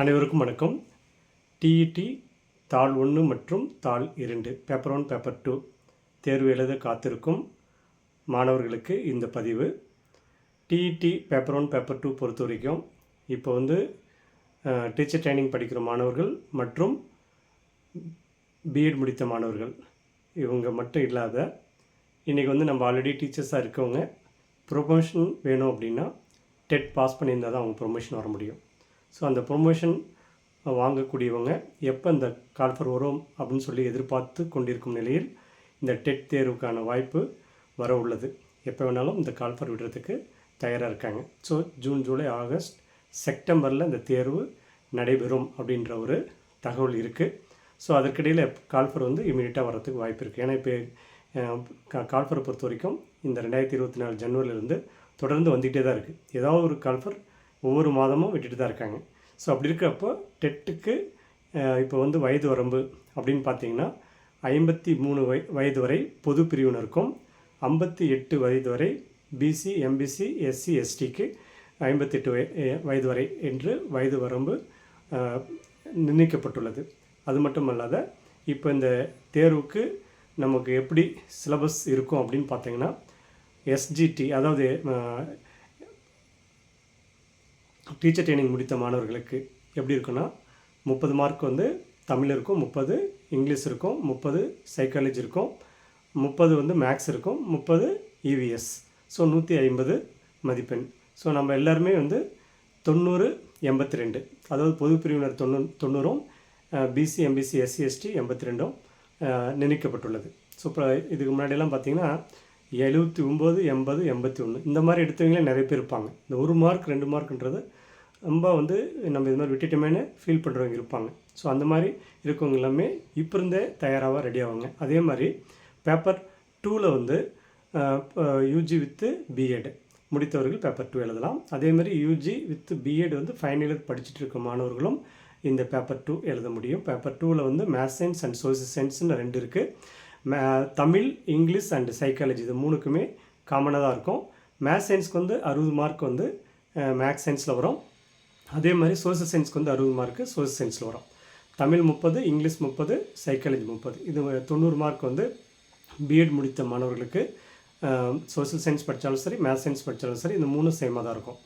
அனைவருக்கும் வணக்கம். டிஇடி தாள் ஒன்று மற்றும் தாள் இரண்டு பேப்பர் ஒன் பேப்பர் டூ தேர்வு எழுத காத்திருக்கும் மாணவர்களுக்கு இந்த பதிவு. TET paper one paper two பொறுத்த வரைக்கும் இப்போ வந்து டீச்சர் ட்ரைனிங் படிக்கிற மாணவர்கள் மற்றும் பிஎட் முடித்த மாணவர்கள் இவங்க மட்டும் இல்லாத இன்றைக்கி வந்து நம்ம ஆல்ரெடி டீச்சர்ஸாக இருக்கவங்க ப்ரொமோஷன் வேணும் அப்படின்னா டெட் பாஸ் பண்ணியிருந்தால் தான் அவங்க ப்ரொமோஷன் வர முடியும். ஸோ அந்த ப்ரொமோஷன் வாங்கக்கூடியவங்க எப்போ இந்த கால்ஃபர் வரும் அப்படின்னு சொல்லி எதிர்பார்த்து கொண்டிருக்கும் நிலையில் இந்த டெட் தேர்வுக்கான வாய்ப்பு வர உள்ளது. எப்போ வேணாலும் இந்த கால்ஃபர் விடுறதுக்கு தயாராக இருக்காங்க. ஸோ ஜூன் ஜூலை ஆகஸ்ட் செப்டம்பரில் இந்த தேர்வு நடைபெறும் அப்படின்ற ஒரு தகவல் இருக்குது ஸோ அதற்கிடையில் கால்ஃபர் வந்து இமீடியட்டாக வரதுக்கு வாய்ப்பு இருக்குது ஏன்னா இப்போ கால்ஃபரை பொறுத்த வரைக்கும் இந்த ரெண்டாயிரத்தி இருபத்தி நாலு ஜனவரியிலேருந்து தொடர்ந்து வந்துகிட்டே தான் இருக்குது ஏதாவது ஒரு கால்ஃபர் ஒவ்வொரு மாதமும் விட்டுட்டு தான் இருக்காங்க. ஸோ அப்படி இருக்கிறப்போ டெட்டுக்கு இப்போ வந்து வயது வரம்பு அப்படின்னு பார்த்தீங்கன்னா ஐம்பத்தி மூணு வய வயது வரை பொது பிரிவினருக்கும் ஐம்பத்தி எட்டு வயது வரை பிசி எம்பிசி எஸ்சி எஸ்டிக்கு ஐம்பத்தெட்டு வய வயது வரை என்று வயது வரம்பு நிர்ணயிக்கப்பட்டுள்ளது. அது மட்டும் அல்லாத இப்போ இந்த தேர்வுக்கு நமக்கு எப்படி சிலபஸ் இருக்கும் அப்படின்னு பார்த்தீங்கன்னா எஸ்ஜிடி அதாவது டீச்சர் ட்ரைனிங் முடித்த மாணவர்களுக்கு எப்படி இருக்குன்னா முப்பது மார்க் வந்து தமிழ் இருக்கும் முப்பது இங்கிலீஷ் இருக்கும் முப்பது சைக்காலஜி இருக்கும் முப்பது வந்து மேக்ஸ் இருக்கும் முப்பது இவிஎஸ் ஸோ நூற்றி ஐம்பது மதிப்பெண். ஸோ நம்ம எல்லாருமே வந்து தொண்ணூறு எண்பத்தி ரெண்டு அதாவது பொது பிரிவினர் தொண்ணூ தொண்ணூறும் பிசி எம்பிசி எஸ்சி எஸ்டி எண்பத்தி ரெண்டும் நினைக்கப்பட்டுள்ளது ஸோ இப்போ இதுக்கு முன்னாடியெல்லாம் பார்த்திங்கன்னா எழுபத்தி ஒம்பது எண்பது எண்பத்தி ஒன்று. இந்த மாதிரி எடுத்தவங்களே நிறைய பேர் இருப்பாங்க. இந்த ஒரு மார்க் ரெண்டு மார்க்ன்றது ரொம்ப வந்து நம்ம இது மாதிரி விட்டுட்டோமேனு ஃபீல் பண்ணுறவங்க இருப்பாங்க. ஸோ அந்த மாதிரி இருக்கவங்க எல்லாமே இப்போ இருந்தே தயாராக ரெடி ஆவாங்க. அதே மாதிரி பேப்பர் டூவில் வந்து யூஜி வித்து பிஎட் முடித்தவர்கள் பேப்பர் டூ எழுதலாம். அதே மாதிரி யூஜி வித் பிஎட் வந்து ஃபைனல் இயர் படிச்சுட்டு இருக்க மாணவர்களும் இந்த பேப்பர் டூ எழுத முடியும். பேப்பர் டூவில் வந்து மேத்ஸ் சயின்ஸ் அண்ட் சோசியல் சயின்ஸ்னு ரெண்டு இருக்குது தமிழ் இங்கிலீஷ் அண்ட் சைக்காலஜி இது மூணுக்குமே காமனாக தான் இருக்கும். மேத்ஸ் சயின்ஸ்க்கு வந்து அறுபது மார்க் வந்து மேக்ஸ் சயின்ஸில் வரும். அதே மாதிரி சோசியல் சயின்ஸ்க்கு வந்து அறுபது மார்க்கு சோசியல் சயின்ஸில் வரும். தமிழ் முப்பது இங்கிலீஷ் முப்பது சைக்காலஜி முப்பது. இது தொண்ணூறு மார்க் வந்து பிஎட் முடித்த மாணவர்களுக்கு சோசியல் சயின்ஸ் படித்தாலும் சரி மேத்ஸ் சயின்ஸ் படித்தாலும் சரி இந்த மூணும் சேமாக தான் இருக்கும்.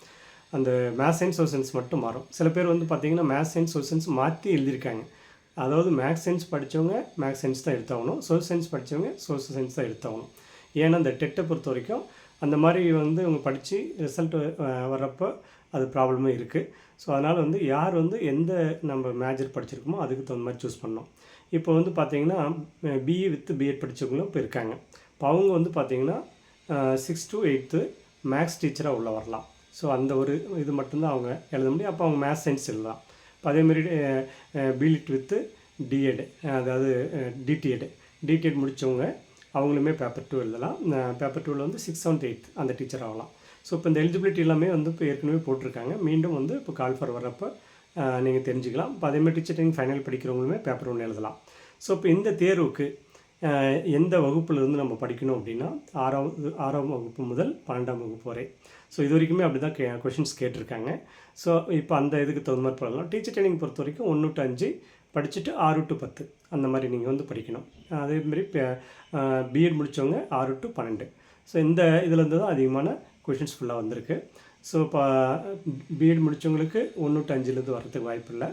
அந்த மேத்ஸ் சயின்ஸ் சோசியல் சயின்ஸ் மட்டும் மாறும். சில பேர் வந்து பார்த்திங்கன்னா மேத்ஸ் சயின்ஸ் சோசியல் சயின்ஸ் மாற்றி எழுதியிருக்காங்க. அதாவது மேக்ஸ் சயின்ஸ் படித்தவங்க மேக்ஸ் சயின்ஸ் தான் எடுத்தாகணும். சோசியல் சயின்ஸ் படித்தவங்க சோசியல் சயின்ஸ் தான் எடுத்தாகணும். ஏன்னா அந்த டெட்டை பொறுத்த வரைக்கும் அந்த மாதிரி வந்து அவங்க படித்து ரிசல்ட் வர்றப்போ அது ப்ராப்ளமே இருக்குது ஸோ அதனால் வந்து யார் வந்து எந்த நம்ம மேஜர் படிச்சிருக்கோமோ அதுக்கு தகுந்த மாதிரி சூஸ் பண்ணோம் இப்போ வந்து பார்த்திங்கன்னா பிஇ வித் பிஎட் படித்தவங்களும் இப்போ இருக்காங்க. இப்போ அவங்க வந்து பார்த்திங்கன்னா சிக்ஸ் டு எயித்து மேக்ஸ் டீச்சராக உள்ளே வரலாம். ஸோ அந்த ஒரு இது மட்டும்தான் அவங்க எழுத முடியும். அப்போ அவங்க மேத்ஸ் சயின்ஸ் எழுதலாம். அதேமாரி பிலிட் வித்து டிஎட் அதாவது டிடிஎட் டிடிஎட் முடித்தவங்க அவங்களுமே பேப்பர் டூ எழுதலாம். பேப்பர் டூவில் வந்து சிக்ஸ் செவன்த் எயித் அந்த டீச்சர் ஆகலாம். ஸோ இப்போ இந்த எலிஜிபிலிட்டி எல்லாமே வந்து இப்போ ஏற்கனவே போட்டிருக்காங்க. மீண்டும் வந்து இப்போ கால் ஃபார் வரப்போ நீங்கள் தெரிஞ்சுக்கலாம். இப்போ அதேமாதிரி டீச்சர் ட்ரைனிங் ஃபைனல் படிக்கிறவங்களுமே பேப்பர் ஒன்று எழுதலாம். ஸோ இப்போ இந்த தேர்வுக்கு எந்த வகுப்புலேருந்து நம்ம படிக்கணும் அப்படின்னா ஆறாவது ஆறாம் வகுப்பு முதல் பன்னெண்டாம் வகுப்பு வரை. ஸோ இது வரைக்குமே அப்படி தான் கே கொஷின்ஸ் கேட்டிருக்காங்க. ஸோ இப்போ அந்த இதுக்கு தகுந்த மாதிரி பண்ணலாம். டீச்சர் ட்ரைனிங் பொறுத்த வரைக்கும் ஒன்று டு அஞ்சு படிச்சுட்டு ஆறு டு பத்து அந்த மாதிரி நீங்கள் வந்து படிக்கணும். அதேமாரி பிஎட் முடித்தவங்க ஆறு டு பன்னெண்டு. ஸோ இந்த இதுலேருந்து தான் அதிகமான கொஷின்ஸ் ஃபுல்லாக வந்திருக்கு. ஸோ இப்போ பிஎட் முடித்தவங்களுக்கு ஒன்று டு அஞ்சுலேருந்து வரதுக்கு வாய்ப்பு இல்லை.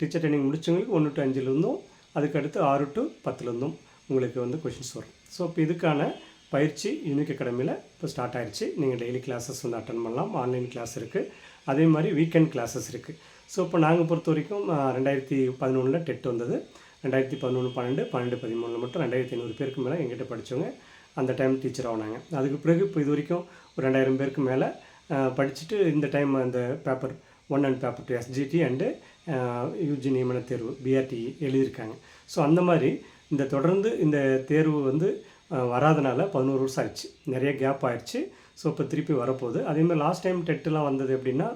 டீச்சர் ட்ரைனிங் முடித்தவங்களுக்கு ஒன்று டு அஞ்சுலேருந்தும் அதுக்கடுத்து ஆறு டு பத்துலேருந்தும் உங்களுக்கு வந்து கொஷின்ஸ் வரும். ஸோ இப்போ இதுக்கான பயிற்சி யூனிக் அகாடமியில் இப்போ ஸ்டார்ட் ஆகிடுச்சு நீங்கள் டெய்லி கிளாஸஸ் வந்து அட்டன் பண்ணலாம். ஆன்லைன் கிளாஸ் இருக்குது அதே மாதிரி வீக்கெண்ட் கிளாஸஸ் இருக்குது ஸோ இப்போ நாங்கள் பொறுத்த வரைக்கும் ரெண்டாயிரத்தி பதினொன்றில் டெட் வந்தது. ரெண்டாயிரத்தி பதினொன்று பன்னெண்டு பன்னெண்டு பதிமூணில் மட்டும் ரெண்டாயிரத்தி ஐநூறு பேருக்கு மேலே எங்கிட்ட படித்தவங்க அந்த டைம் டீச்சர் ஆனாங்க. அதுக்கு பிறகு இப்போ இது வரைக்கும் ஒரு ரெண்டாயிரம் பேருக்கு மேலே படிச்சுட்டு இந்த டைம் அந்த paper one and paper two SGT and UG நியமன தேர்வு பிஆர்டி எழுதியிருக்காங்க. ஸோ அந்த மாதிரி இந்த தொடர்ந்து இந்த தேர்வு வந்து வராதனால பதினோரு வருஷம் ஆயிடுச்சு. நிறைய கேப் ஆயிடுச்சு. ஸோ இப்போ திருப்பி வரப்போகுது. அதேமாதிரி லாஸ்ட் டைம் டெட்டெலாம் வந்தது எப்படின்னா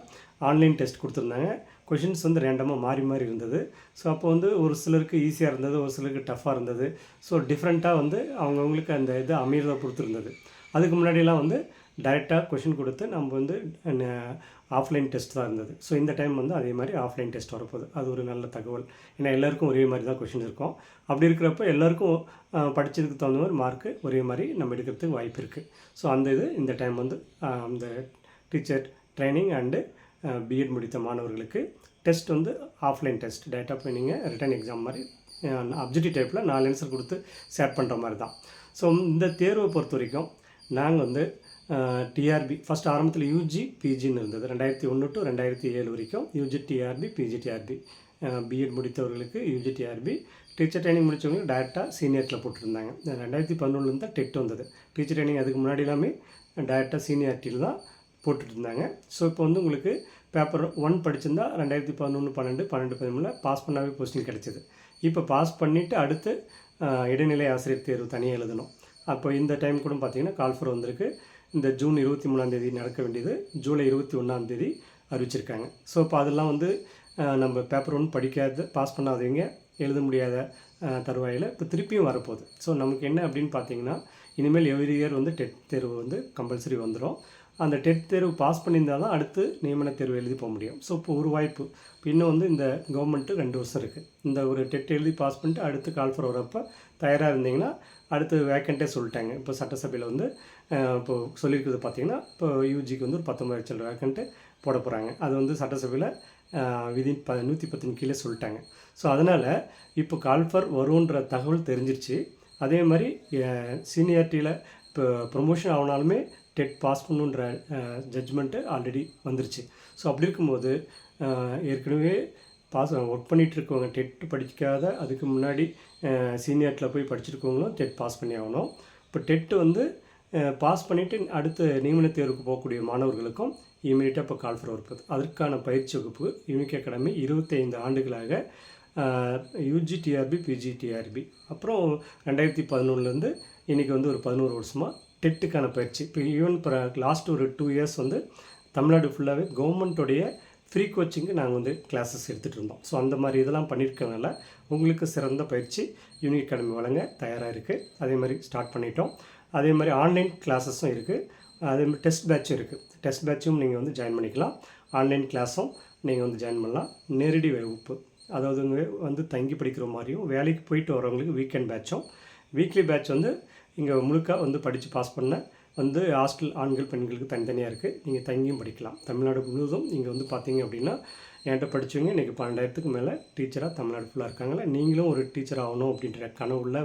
ஆன்லைன் டெஸ்ட் கொடுத்துருந்தாங்க. கொஷின்ஸ் வந்து ரேண்டமாக மாறி மாறி இருந்தது. ஸோ அப்போ வந்து ஒரு சிலருக்கு ஈஸியாக இருந்தது ஒரு சிலருக்கு டஃப்பாக இருந்தது. ஸோ டிஃப்ரெண்ட்டாக வந்து அவங்கவுங்களுக்கு அந்த இது அமைகிறத பொறுத்து இருந்தது அதுக்கு முன்னாடியெல்லாம் வந்து டைரெக்டாக கொஷின் கொடுத்து நம்ம வந்து ஆஃப்லைன் டெஸ்ட் தான் இருந்தது. ஸோ இந்த டைம் வந்து அதே மாதிரி ஆஃப்லைன் டெஸ்ட் வரப்போகுது. அது ஒரு நல்ல தகவல். ஏன்னா எல்லாருக்கும் ஒரே மாதிரி தான் கொஷின் இருக்கும். அப்படி இருக்கிறப்ப எல்லாருக்கும் படித்ததுக்கு படிச்சதுக்கு தகுந்த மாதிரி மார்க்கு ஒரே மாதிரி நம்ம எடுக்கிறதுக்கு வாய்ப்பு இருக்குது ஸோ அந்த இது இந்த டைம் வந்து அந்த டீச்சர் ட்ரைனிங் அண்டு பிஎட் முடித்த மாணவர்களுக்கு டெஸ்ட் வந்து ஆஃப்லைன் டெஸ்ட் டேட்டா போய் நீங்கள் ரிட்டன் எக்ஸாம் மாதிரி அப்ஜெக்டிவ் டைப்பில் நாலு ஆன்சர் கொடுத்து ஷேர் பண்ணுற மாதிரி தான். ஸோ இந்த தேர்வை பொறுத்த வரைக்கும் நாங்கள் வந்து டிஆர்பி ஃபஸ்ட் ஆரம்பத்தில் யூஜி பிஜின்னு இருந்தது. ரெண்டாயிரத்தி ஒன்று டு ரெண்டாயிரத்தி ஏழு வரைக்கும் UG TRB PG TRB BEd முடித்தவர்களுக்கு UG TRB teacher training முடித்தவங்களுக்கு டேரெக்டாக சீனியரில் போட்டிருந்தாங்க. ரெண்டாயிரத்தி பதினொன்று தான் டெட் வந்தது. டீச்சர் ட்ரைனிங் அதுக்கு முன்னாடி எல்லாமே டேரெக்டாக சீனியாரிட்டியில் தான் போட்டுட்டு இருந்தாங்க ஸோ இப்போ வந்து உங்களுக்கு பேப்பர் ஒன் படிச்சிருந்தா ரெண்டாயிரத்தி பதினொன்று பன்னெண்டு பன்னெண்டு பதிமூணில் பாஸ் பண்ணாவே போஸ்டிங் கிடச்சிது. இப்போ பாஸ் பண்ணிவிட்டு அடுத்து இடைநிலை ஆசிரியர் தேர்வு தனியாக எழுதணும். அப்போ இந்த டைம் கூட பார்த்தீங்கன்னா கால்ஃபர் வந்திருக்கு. இந்த ஜூன் இருபத்தி மூணாந்தேதி நடக்க வேண்டியது ஜூலை இருபத்தி ஒன்றாந்தேதி அறிவிச்சிருக்காங்க. ஸோ இப்போ அதெல்லாம் வந்து நம்ம பேப்பர் ஒன் படிக்காத பாஸ் பண்ணாதவங்க எழுத முடியாத தருவாயில் இப்போ திருப்பியும் வரப்போகுது. ஸோ நமக்கு என்ன அப்படின்னு பார்த்தீங்கன்னா இனிமேல் எவ்ரி இயர் வந்து டெட் தேர்வு வந்து கம்பல்சரி வந்துடும் அந்த டெட் தேர்வு பாஸ் பண்ணியிருந்தால் தான் அடுத்து நியமன தேர்வு எழுதி போக முடியும். ஸோ இப்போ ஒரு வாய்ப்பு. இப்போ இன்னும் வந்து இந்த கவர்மெண்ட்டு ரெண்டு வருஷம் இருக்குது இந்த ஒரு டெட் எழுதி பாஸ் பண்ணிட்டு அடுத்து கால்ஃபர் வரப்போ தயாராக இருந்தீங்கன்னா அடுத்து வேக்கண்ட்டே சொல்லிட்டாங்க. இப்போ சட்டசபையில் வந்து இப்போ சொல்லியிருக்கிறது பார்த்தீங்கன்னா இப்போ யூஜிக்கு வந்து ஒரு பத்தொம்பதாயிரம் சில வேக்கண்ட்டு போட போகிறாங்க அது வந்து சட்டசபையில் விதின் ப நூற்றி பத்தின் கீழே சொல்லிட்டாங்க. ஸோ அதனால் இப்போ கால்ஃபர் வரும்ன்ற தகவல் தெரிஞ்சிருச்சு. அதே மாதிரி சீனியாரிட்டியில் இப்போ ப்ரொமோஷன் ஆகினாலுமே டெட் பாஸ் பண்ணுன்ற ஜட்ஜ்மெண்ட்டு ஆல்ரெடி வந்துருச்சு. ஸோ அப்படி இருக்கும்போது ஏற்கனவே பாஸ் ஒர்க் பண்ணிகிட்டு இருக்கவங்க டெட் படிக்காத அதுக்கு முன்னாடி சீனியர்ட்டில் போய் படிச்சிருக்கவங்களும் டெட் பாஸ் பண்ணி ஆகணும். இப்போ டெட்டு வந்து பாஸ் பண்ணிவிட்டு அடுத்த நியமன தேர்வுக்கு போகக்கூடிய மாணவர்களுக்கும் இமீடியட்டாக இப்போ கால் ஃபார் வரப்போகுது அதற்கான பயிற்சி வகுப்பு யூனிக் அகாடமி இருபத்தைந்து ஆண்டுகளாக யூஜிடிஆர்பி பிஜிடிஆர்பி அப்புறம் ரெண்டாயிரத்தி பதினொன்றுலேருந்து இன்றைக்கி வந்து ஒரு பதினோரு வருஷமாக டெட்டுக்கான பயிற்சி. இப்போ ஈவன் இப்போ லாஸ்ட் ஒரு டூ இயர்ஸ் வந்து தமிழ்நாடு ஃபுல்லாகவே கவர்மெண்ட்டோடைய ஃப்ரீ கோச்சிங்கு நாங்கள் வந்து கிளாஸஸ் எடுத்துகிட்டு இருந்தோம். ஸோ அந்த மாதிரி இதெல்லாம் பண்ணியிருக்கனால உங்களுக்கு சிறந்த பயிற்சி யூனிக் அகாடமி வழங்க தயாராக இருக்குது அதே மாதிரி ஸ்டார்ட் பண்ணிட்டோம். அதே மாதிரி ஆன்லைன் கிளாஸஸும் இருக்குது அதே மாதிரி டெஸ்ட் பேட்சும் இருக்குது டெஸ்ட் பேட்சும் நீங்கள் வந்து ஜாயின் பண்ணிக்கலாம். ஆன்லைன் கிளாஸும் நீங்கள் வந்து ஜாயின் பண்ணலாம். நேரடி வகுப்பு அதாவது வந்து தங்கி படிக்கிற மாதிரியும் வேலைக்கு போயிட்டு வரவங்களுக்கு வீக்கெண்ட் பேட்சும் வீக்லி பேட்ச் வந்து இங்கே முழுக்க வந்து படித்து பாஸ் பண்ண வந்து ஹாஸ்டல் ஆண்கள் பெண்களுக்கு தனித்தனியாக இருக்குது நீங்கள் தங்கியும் படிக்கலாம். தமிழ்நாடு முழுவதும் இங்கே வந்து பார்த்தீங்க அப்படின்னா என்கிட்ட படித்தவங்க இன்றைக்கி பன்னெண்டாயிரத்துக்கு மேலே டீச்சராக தமிழ்நாடு ஃபுல்லாக இருக்காங்களே நீங்களும் ஒரு டீச்சர் ஆகணும் அப்படின்ற கனவுள்ள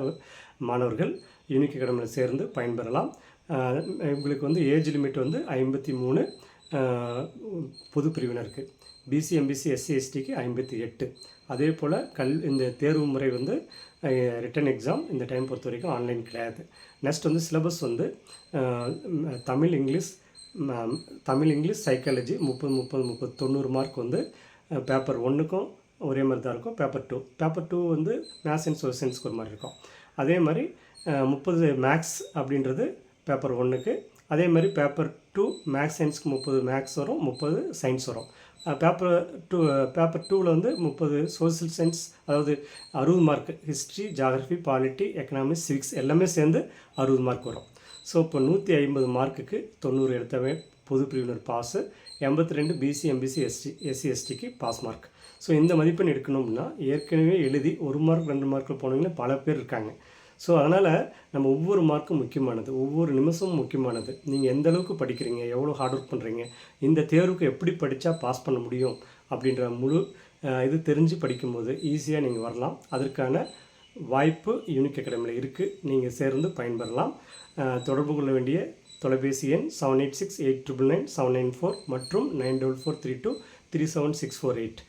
மாணவர்கள் யூனிக் அகாடமியில் சேர்ந்து பயன்பெறலாம். உங்களுக்கு வந்து ஏஜ் லிமிட் வந்து ஐம்பத்தி மூணு பொது பிரிவினருக்கு பிசி எம்பிசி எஸ்சி எஸ்டிக்கு ஐம்பத்தி எட்டு. அதே போல் கல் இந்த தேர்வு முறை வந்து ரிட்டன் எக்ஸாம் இந்த டைம் பொறுத்த வரைக்கும் ஆன்லைன் கிடையாது. நெக்ஸ்ட் வந்து சிலபஸ் வந்து Tamil English Tamil English psychology முப்பது முப்பது முப்பது தொண்ணூறு மார்க் வந்து பேப்பர் ஒன்றுக்கும் ஒரே மாதிரி தான் இருக்கும் பேப்பர் டூ பேப்பர் டூ வந்து மேத்ஸ் அண்ட் சோசியல் ஒரு மாதிரி இருக்கும். அதே மாதிரி முப்பது மேக்ஸ் அப்படின்றது பேப்பர் ஒன்றுக்கு அதே மாதிரி பேப்பர் டூ மேக்ஸ் சயின்ஸ்க்கு முப்பது மேக்ஸ் வரும் முப்பது சயின்ஸ் வரும். பேப்பர் டூ பேப்பர் டூவில் வந்து முப்பது சோஷியல் சயின்ஸ் அதாவது அறுபது mark history geography polity economics civics எல்லாமே சேர்ந்து அறுபது மார்க் வரும். ஸோ இப்போ நூற்றி ஐம்பது மார்க்குக்கு தொண்ணூறு எடுத்தவே பொது பிரிவினர் பாஸு எண்பத்தி ரெண்டு பிசி எம்பிசி எஸ்டி எஸ்சி எஸ்டிக்கு பாஸ் மார்க் ஸோ இந்த மதிப்பெண் எடுக்கணும்னா ஏற்கனவே எழுதி ஒரு மார்க் ரெண்டு மார்க்கில் போனவங்கன்னா பல பேர் இருக்காங்க. ஸோ அதனால் நம்ம ஒவ்வொரு மார்க்கும் முக்கியமானது ஒவ்வொரு நிமிஷமும் முக்கியமானது. நீங்கள் எந்த அளவுக்கு படிக்கிறீங்க எவ்வளோ ஹார்ட் ஒர்க் பண்ணுறீங்க இந்த தேர்வுக்கு எப்படி படித்தா பாஸ் பண்ண முடியும் அப்படின்ற முழு இது தெரிஞ்சு படிக்கும்போது ஈஸியாக நீங்கள் வரலாம். அதற்கான வாய்ப்பு யூனிக் அகாடமியில் இருக்குது நீங்கள் சேர்ந்து பயன்பெறலாம். தொடர்பு கொள்ள வேண்டிய தொலைபேசி எண் seven eight six eight triple nine seven nine four மற்றும் nine double four three two three seven six four eight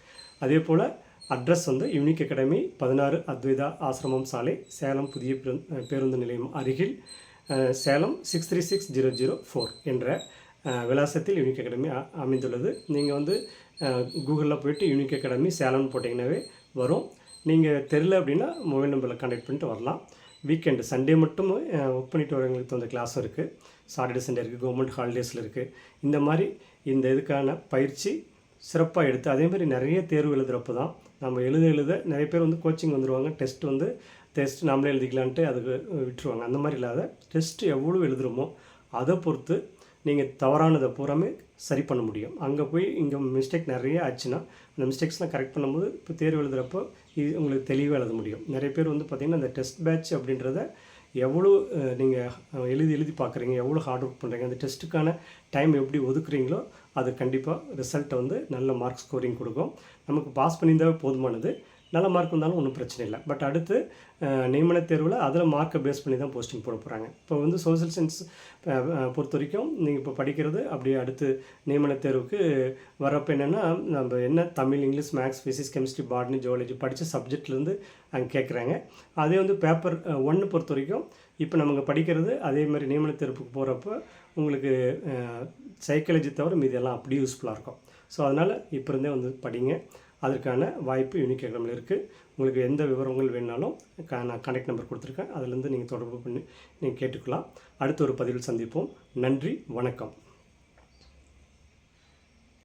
அதே போல் அட்ரஸ் வந்து யூனிக் அகாடமி பதினாறு அத்வைதா ஆசிரமம் சாலை சேலம் புதிய பேருந்து- பேருந்து நிலையம் அருகில் Salem six three six zero zero four என்ற விலாசத்தில் யூனிக் அகாடமி அமைந்துள்ளது. நீங்கள் வந்து கூகுளில் போயிட்டு யூனிக் அகாடமி சேலம்னு போட்டிங்கனாவே வரும். நீங்கள் தெரில அப்படின்னா மொபைல் நம்பரில் கான்டாக்ட் பண்ணிட்டு வரலாம். வீக்கெண்டு சண்டே மட்டும் ஒர்க் பண்ணிட்டு வரவங்களுக்கு தகுந்த கிளாஸும் இருக்குது சாட்டர்டே சண்டே இருக்குது கவர்மெண்ட் ஹாலிடேஸில் இருக்குது இந்த மாதிரி இந்த இதுக்கான பயிற்சி சிறப்பாக எடுத்து அதேமாதிரி நிறைய தேர்வு எழுதுகிறப்ப தான் நம்ம எழுத எழுத நிறைய பேர் வந்து கோச்சிங் வந்துடுவாங்க டெஸ்ட் வந்து டெஸ்ட் நாமளே எழுதிக்கலான்ட்டு அதுக்கு விட்டுருவாங்க. அந்த மாதிரி இல்லாத டெஸ்ட் எவ்வளோ எழுதுகிறோமோ அதை பொறுத்து நீங்கள் தவறானதை பூராமே சரி பண்ண முடியும். அங்கே போய் இங்கே மிஸ்டேக் நிறைய ஆச்சுன்னா அந்த மிஸ்டேக்ஸ்லாம் கரெக்ட் பண்ணும்போது இப்போ தேர்வு எழுதுகிறப்போ இது உங்களுக்கு தெளிவாக எழுத முடியும். நிறைய பேர் வந்து பார்த்திங்கன்னா அந்த டெஸ்ட் பேட்ச் அப்படின்றத எவ்வளோ நீங்கள் எழுதி எழுதி பார்க்குறீங்க எவ்வளோ ஹார்ட் ஒர்க் பண்ணுறீங்க அந்த டெஸ்ட்டுக்கான டைம் எப்படி ஒதுக்குறீங்களோ அது கண்டிப்பாக ரிசல்ட்டை வந்து நல்ல மார்க் ஸ்கோரிங் கொடுக்கும். நமக்கு பாஸ் பண்ணியிருந்தாவே போதுமானது. நல்ல மார்க் வந்தாலும் ஒன்றும் பிரச்சனை இல்லை. பட் அடுத்து நியமன தேர்வில் அதில் மார்க்கை பேஸ் பண்ணி தான் போஸ்டிங் போட போகிறாங்க இப்போ வந்து சோசியல் சயின்ஸ் பொறுத்த வரைக்கும் நீங்கள் இப்போ படிக்கிறது அப்படியே அடுத்து நியமன தேர்வுக்கு வரப்போ என்னென்னா நம்ம என்ன Tamil English maths physics chemistry botany zoology படித்த சப்ஜெக்ட்லேருந்து அங்கே கேட்குறாங்க அதே வந்து பேப்பர் ஒன்று பொறுத்த வரைக்கும் இப்போ நமக்கு படிக்கிறது அதே மாதிரி நியமன தேர்வுக்கு போகிறப்ப உங்களுக்கு சைக்காலஜி தவிர மீதி எல்லாம் அப்படியே யூஸ்ஃபுல்லாக இருக்கும். ஸோ அதனால் இப்போ இருந்தே வந்து படிங்க. அதற்கான வாய்ப்பு யூனிக் அகாடமியில் இருக்குது உங்களுக்கு எந்த விவரங்கள் வேணாலும் க- நான் கான்டாக்ட் நம்பர் கொடுத்துருக்கேன். அதுலேருந்து நீங்கள் தொடர்பு பண்ணி நீங்கள் கேட்டுக்கலாம். அடுத்த ஒரு பதிவில் சந்திப்போம். நன்றி வணக்கம்.